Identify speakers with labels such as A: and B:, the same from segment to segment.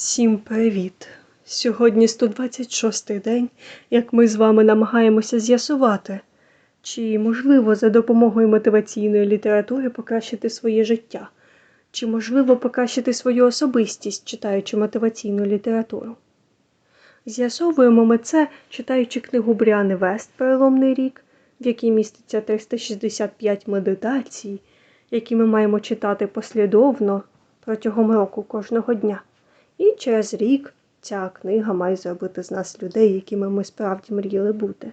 A: Всім привіт! Сьогодні 126-й день, як ми з вами намагаємося з'ясувати, чи можливо за допомогою мотиваційної літератури покращити своє життя, чи можливо покращити свою особистість, читаючи мотиваційну літературу. З'ясовуємо ми це, читаючи книгу Бріани Вест Переломний рік, в якій міститься 365 медитацій, які ми маємо читати послідовно протягом року кожного дня. І через рік ця книга має зробити з нас людей, якими ми справді мріяли бути.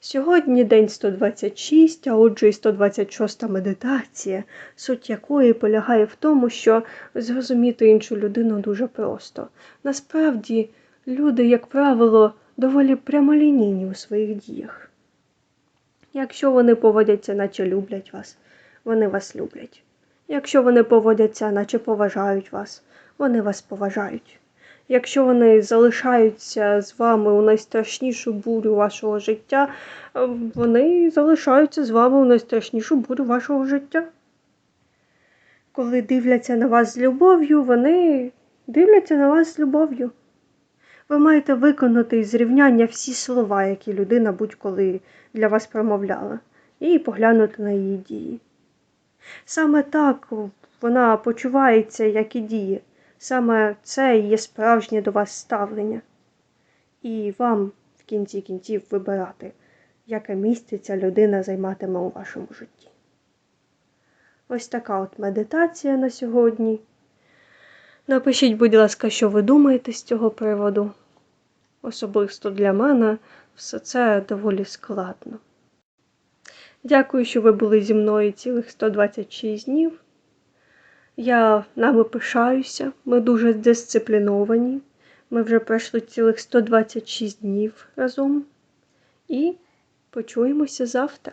A: Сьогодні день 126, а отже і 126 медитація, суть якої полягає в тому, що зрозуміти іншу людину дуже просто. Насправді, люди, як правило, доволі прямолінійні у своїх діях. Якщо вони поводяться, наче люблять вас, вони вас люблять. Якщо вони поводяться, наче поважають вас, вони вас поважають. Якщо вони залишаються з вами у найстрашнішу бурю вашого життя, вони залишаються з вами у найстрашнішу бурю вашого життя. Коли дивляться на вас з любов'ю, вони дивляться на вас з любов'ю. Ви маєте виконати із рівняння всі слова, які людина будь-коли для вас промовляла, і поглянути на її дії. Саме так вона почувається, як і діє. Саме це і є справжнє до вас ставлення. І вам в кінці кінців вибирати, яке місце ця людина займатиме у вашому житті. Ось така от медитація на сьогодні. Напишіть, будь ласка, що ви думаєте з цього приводу. Особисто для мене все це доволі складно. Дякую, що ви були зі мною цілих 126 днів. Я нами пишаюся, ми дуже дисципліновані. Ми вже пройшли цілих 126 днів разом. І почуємося завтра.